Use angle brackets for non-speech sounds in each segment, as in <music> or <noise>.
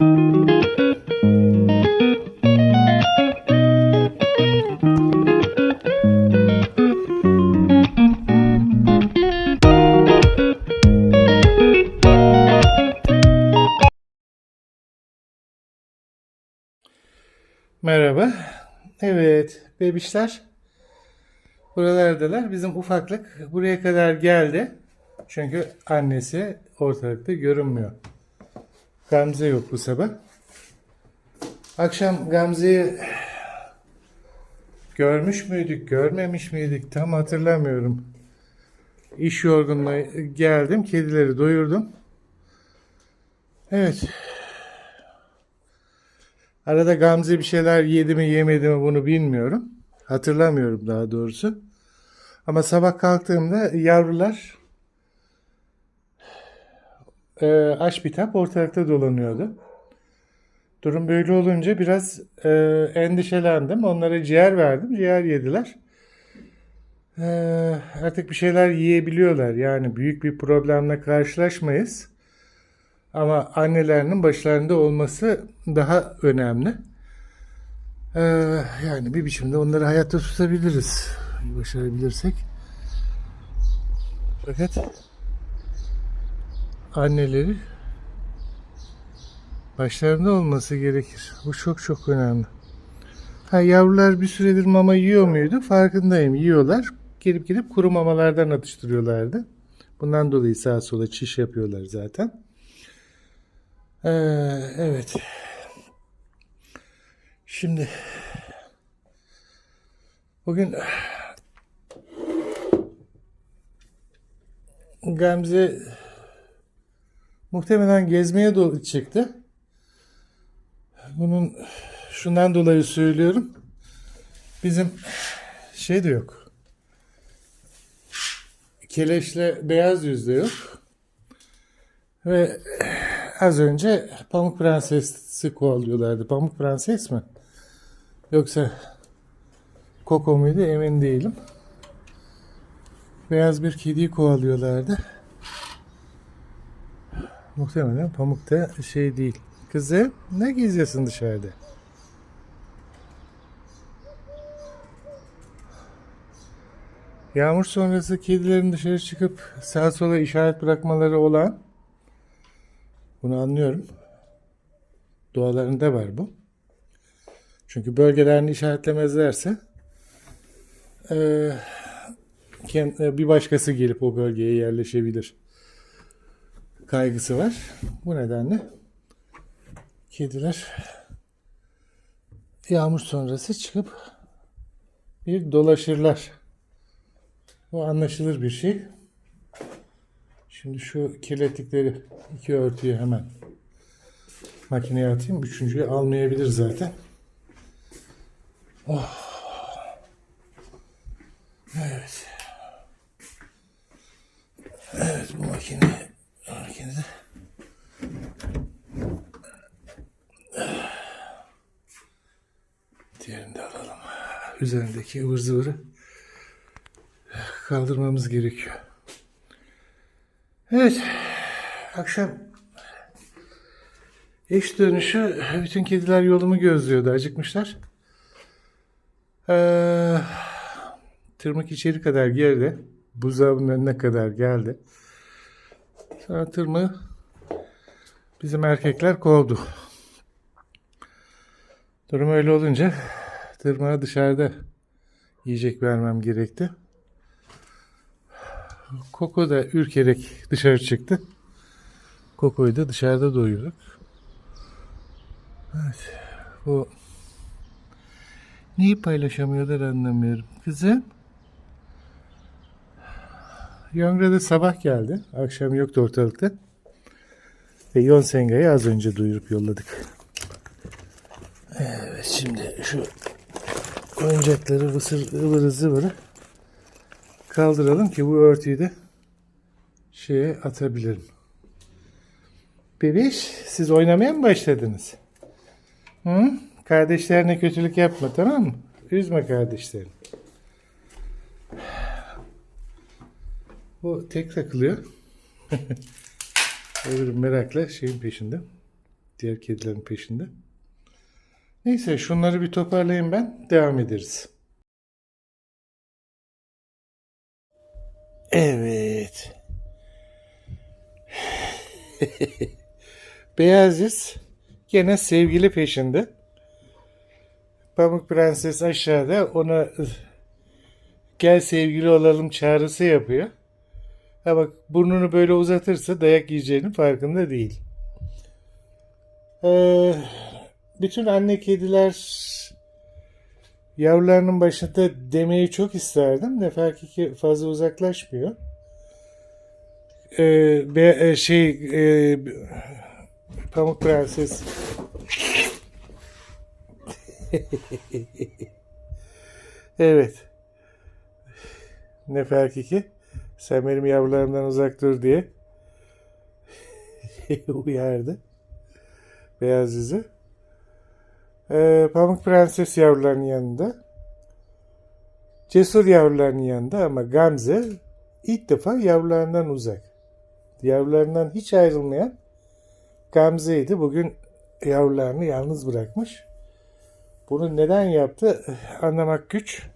Merhaba. Evet, bebişler. Buralardalar. Bizim ufaklık buraya kadar geldi. Çünkü annesi ortalıkta görünmüyor. Gamze yok bu sabah. Akşam Gamze'yi görmüş müydük, görmemiş miydik tam hatırlamıyorum. İş yorgunluğu geldim, kedileri doyurdum. Evet, Arada Gamze bir şeyler yedi mi yemedi mi bunu bilmiyorum. Hatırlamıyorum daha doğrusu. Ama sabah kalktığımda yavrular e, aç bitap ortalıkta dolanıyordu. Durum böyle olunca biraz e, endişelendim. Onlara ciğer verdim. Ciğer yediler. E, artık bir şeyler yiyebiliyorlar. Yani büyük bir problemle karşılaşmayız. Ama annelerinin başlarında olması daha önemli. Ee, yani bir biçimde onları hayatta tutabiliriz. Başarabilirsek. Fakat anneleri başlarında olması gerekir. Bu çok çok önemli. Ha, yavrular bir süredir mama yiyor muydu? Farkındayım. Yiyorlar. Gelip gelip kuru mamalardan atıştırıyorlardı. Bundan dolayı sağa sola çiş yapıyorlar zaten. Ee, evet. Şimdi bugün Gamze muhtemelen gezmeye çıktı. Bunun şundan dolayı söylüyorum. Bizim şey de yok. Keleşle beyaz yüzde yok. Ve az önce Pamuk Prenses'i kovalıyorlardı. Pamuk Prenses mi? Yoksa Koko muydu emin değilim. Beyaz bir kediyi kovalıyorlardı. Muhtemelen Pamuk da şey değil. Kızım ne geziyorsun dışarıda? Yağmur sonrası kedilerin dışarı çıkıp sağa sola işaret bırakmaları olan bunu anlıyorum. Doğalarında var bu. Çünkü bölgelerini işaretlemezlerse bir başkası gelip o bölgeye yerleşebilir. Kaygısı var. Bu nedenle kediler yağmur sonrası çıkıp bir dolaşırlar. Bu anlaşılır bir şey. Şimdi şu kirlettikleri iki örtüyü hemen makineye atayım. Üçüncüyü almayabilir zaten. Oh. Evet. Evet bu makine makinede diğerini de alalım. Üzerindeki ıvır zıvırı kaldırmamız gerekiyor. Evet. Akşam eş dönüşü bütün kediler yolumu gözlüyordu. Acıkmışlar. Ee, tırmık içeri kadar geldi. Buzdolabının önüne kadar geldi. Sonra tırmığı bizim erkekler kovdu. Durum öyle olunca tırmığa dışarıda yiyecek vermem gerekti. Koko da ürkerek dışarı çıktı. Koko'yu da dışarıda doyurduk. Evet. Bu neyi paylaşamıyorlar anlamıyorum. Kızım. Yongra'da sabah geldi. Akşam yoktu ortalıkta. Ve Yonsenga'yı az önce duyurup yolladık. Evet şimdi şu oyuncakları vısır, ıvırı zıvırı kaldıralım ki bu örtüyü de şeye atabilirim. Bebiş siz oynamaya mı başladınız? Hı? Kardeşlerine kötülük yapma tamam mı? Üzme kardeşlerini. Bu tek takılıyor. <laughs> Öbürü merakla şeyin peşinde. Diğer kedilerin peşinde. Neyse şunları bir toparlayayım ben. Devam ederiz. Evet. <laughs> Beyazıs gene sevgili peşinde. Pamuk Prenses aşağıda ona gel sevgili olalım çağrısı yapıyor. Ha bak burnunu böyle uzatırsa dayak yiyeceğinin farkında değil. Ee, bütün anne kediler yavrularının başında demeyi çok isterdim. Ne fark ki fazla uzaklaşmıyor. Ee, e, şey e, Pamuk Prenses <laughs> evet. Ne fark ki sen benim yavrularımdan uzak dur diye <laughs> uyardı. Beyaz yüzü. Ee, Pamuk Prenses yavrularının yanında. Cesur yavrularının yanında ama Gamze ilk defa yavrularından uzak. Yavrularından hiç ayrılmayan Gamze'ydi. Bugün yavrularını yalnız bırakmış. Bunu neden yaptı anlamak güç.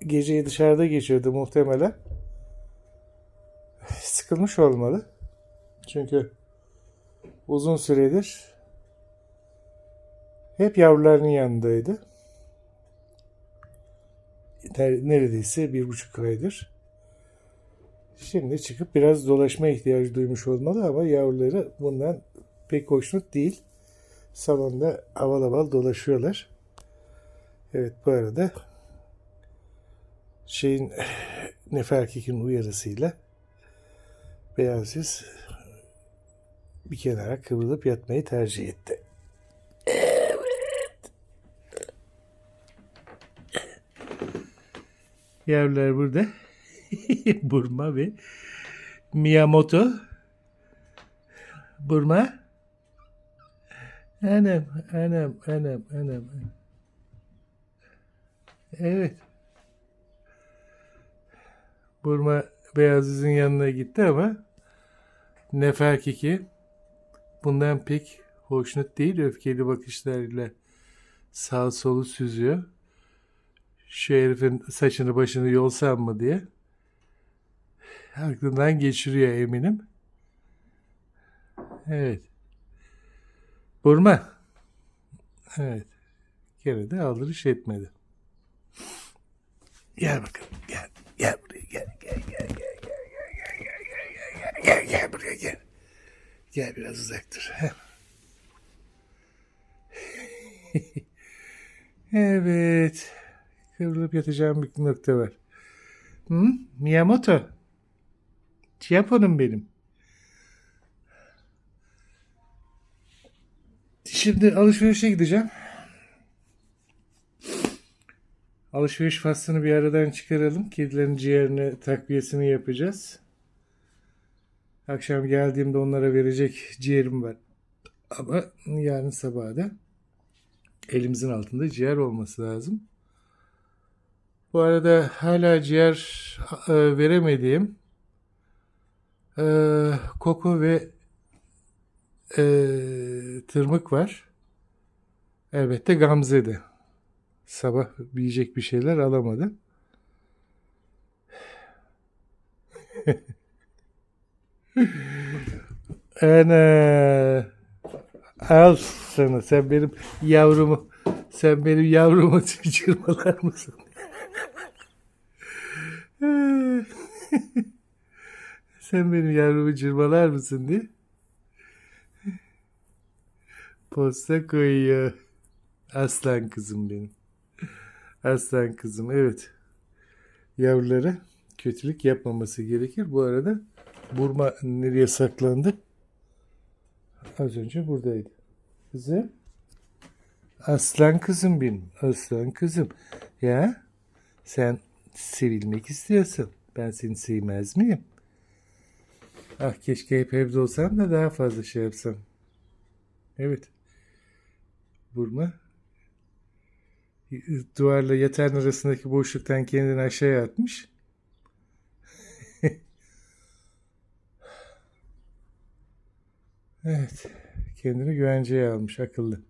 Geceyi dışarıda geçirdi muhtemelen. Sıkılmış olmalı. Çünkü uzun süredir hep yavrularının yanındaydı. Neredeyse bir buçuk aydır. Şimdi çıkıp biraz dolaşma ihtiyacı duymuş olmalı ama yavruları bundan pek hoşnut değil. Salonda aval aval dolaşıyorlar. Evet bu arada şeyin Neferkik'in uyarısıyla Beyaz Yüz bir kenara kıvrılıp yatmayı tercih etti. Evet. Yavrular burada. <laughs> Burma ve Miyamoto. Burma. Anam, anam, anam, anam. Evet. Burma Beyazız'ın yanına gitti ama Neferkiki bundan pek hoşnut değil. Öfkeli bakışlarıyla sağ solu süzüyor. Şu herifin saçını başını yolsam mı diye. Aklından geçiriyor eminim. Evet. Burma. Evet. Gene de aldırış etmedi. Gel bakalım. Gel. Gel buraya gel. Gel gel gel gel gel gel gel gel gel gel buraya gel. Gel biraz uzak dur. Heh. <laughs> evet. Kıvrılıp yatacağım bir nokta var. Hı? Miyamoto. Japonum benim. Şimdi alışverişe gideceğim. Alışveriş faslını bir aradan çıkaralım. Kedilerin ciğerini takviyesini yapacağız. Akşam geldiğimde onlara verecek ciğerim var. Ama yarın sabah da elimizin altında ciğer olması lazım. Bu arada hala ciğer e, veremediğim e, koku ve e, tırmık var. Elbette Gamze'de. Sabah yiyecek bir şeyler alamadı. <laughs> Ana al sana sen benim yavrumu sen benim yavrumu <laughs> çırmalar mısın? <laughs> sen benim yavrumu cırmalar mısın diye. Posta koyuyor. Aslan kızım benim. Aslan kızım evet. Yavrulara kötülük yapmaması gerekir. Bu arada Burma nereye saklandı? Az önce buradaydı. Kızım. Aslan kızım benim. Aslan kızım. Ya sen sevilmek istiyorsun. Ben seni sevmez miyim? Ah keşke hep evde olsam da daha fazla şey yapsam. Evet. Burma duvarla yatağın arasındaki boşluktan kendini aşağıya atmış. Evet. Kendini güvenceye almış akıllı.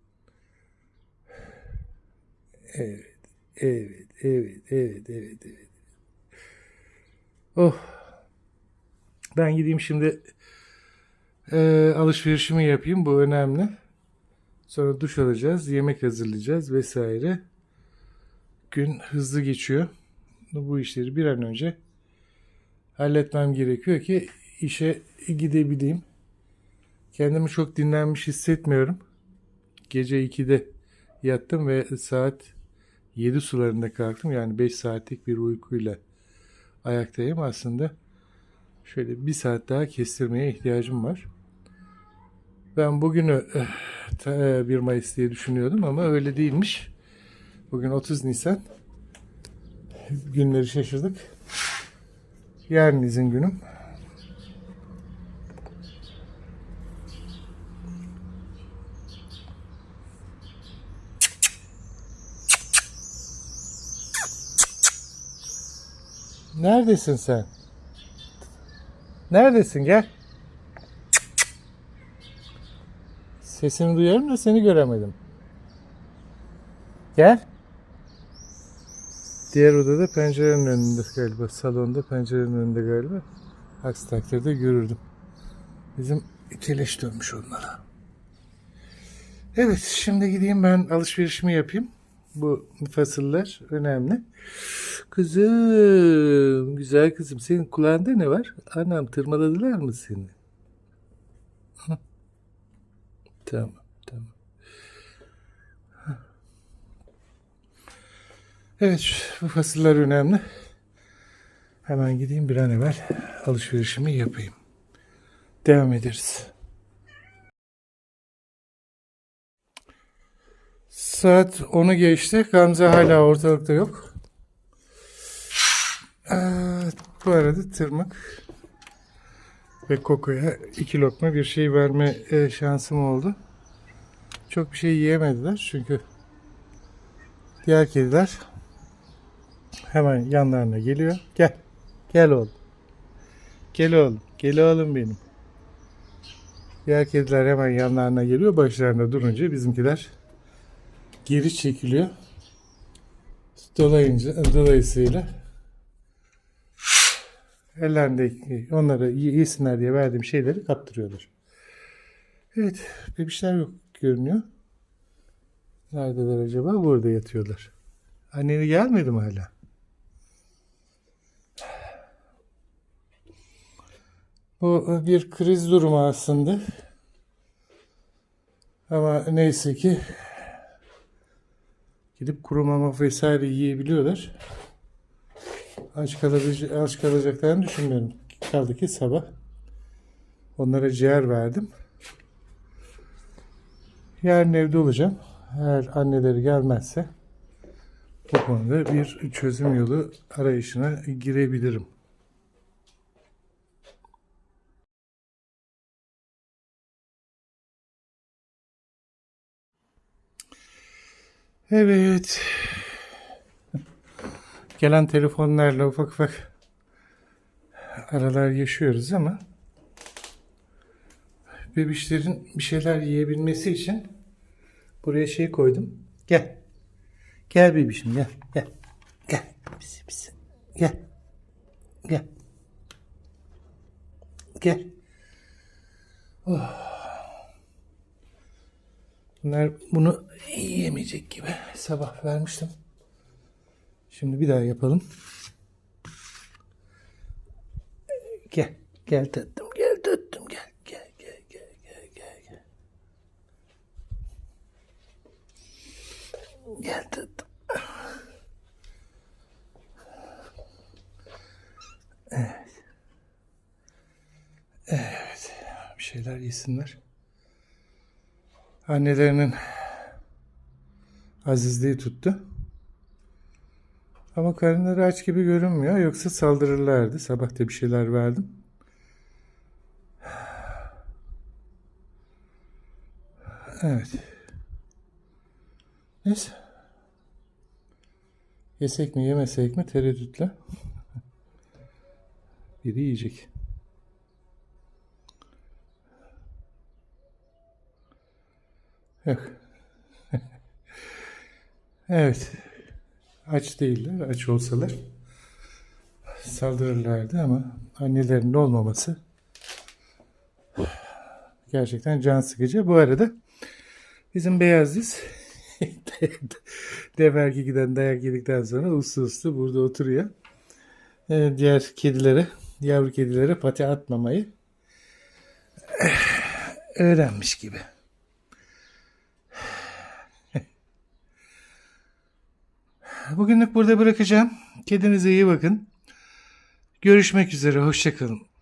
Evet. Evet. Evet. Evet. Evet. Evet. Oh. Ben gideyim şimdi eee, alışverişimi yapayım. Bu önemli. Sonra duş alacağız. Yemek hazırlayacağız vesaire. Gün hızlı geçiyor. Bu işleri bir an önce halletmem gerekiyor ki işe gidebileyim. Kendimi çok dinlenmiş hissetmiyorum. Gece 2'de yattım ve saat 7 sularında kalktım. Yani 5 saatlik bir uykuyla ayaktayım. Aslında şöyle bir saat daha kestirmeye ihtiyacım var. Ben bugünü eh, ta- eh, 1 Mayıs diye düşünüyordum ama öyle değilmiş. Bugün 30 Nisan. Günleri şaşırdık. Yarın izin günüm. Neredesin sen? Neredesin gel. Sesini duyuyorum da seni göremedim. Gel. Diğer odada pencerenin önünde galiba. Salonda pencerenin önünde galiba. Aksi takdirde görürdüm. Bizim keleş dönmüş onlara. Evet şimdi gideyim ben alışverişimi yapayım. Bu fasıller önemli. Kızım, güzel kızım. Senin kulağında ne var? Anam tırmaladılar mı seni? Tamam, tamam. Evet, bu fasıller önemli. Hemen gideyim bir an evvel alışverişimi yapayım. Devam ederiz. Saat 10'u geçti. Gamze hala ortalıkta yok. Ee, bu arada tırmık ve kokoya iki lokma bir şey verme e, şansım oldu. Çok bir şey yiyemediler çünkü diğer kediler hemen yanlarına geliyor. Gel. Gel oğlum. Gel oğlum. Gel oğlum benim. Diğer kediler hemen yanlarına geliyor. Başlarında durunca bizimkiler geri çekiliyor. Dolayınca, dolayısıyla ellerindeki onlara yesinler diye verdiğim şeyleri kaptırıyorlar. Evet, bebişler yok görünüyor. Neredeler acaba? Burada yatıyorlar. Anneni gelmedi mi hala? Bu bir kriz durumu aslında. Ama neyse ki gidip kuru mama vesaire yiyebiliyorlar. Aç, kalıcı, aç kalacaklarını düşünmüyorum. Kaldı ki sabah onlara ciğer verdim. Yarın evde olacağım. Eğer anneleri gelmezse bu konuda bir çözüm yolu arayışına girebilirim. Evet. Gelen telefonlarla ufak ufak aralar yaşıyoruz ama bebişlerin bir şeyler yiyebilmesi için buraya şey koydum. Gel. Gel bebişim gel. Gel. Gel. Pisi pisi. Gel. Gel. Gel. Oh. Bunlar bunu yiyemeyecek gibi. Sabah vermiştim. Şimdi bir daha yapalım. Gel. Gel tatlım. Gel tatlım. Gel. Gel. Gel. Gel. Gel. Gel. Gel. Gel tatlım. Evet. Evet. Bir şeyler yesinler. Annelerinin azizliği tuttu. Ama karınları aç gibi görünmüyor. Yoksa saldırırlardı. Sabah da bir şeyler verdim. Evet. Neyse. Yesek mi yemesek mi tereddütle. Biri yiyecek. Yok. <laughs> evet. Aç değiller. Aç olsalar saldırırlardı ama annelerinin olmaması gerçekten can sıkıcı. Bu arada bizim Beyazlıs <laughs> Deverki giden dayak yedikten sonra uslu uslu burada oturuyor. Ee, diğer kedilere, yavru kedilere pati atmamayı öğrenmiş gibi. Bugünlük burada bırakacağım. Kedinize iyi bakın. Görüşmek üzere. Hoşçakalın.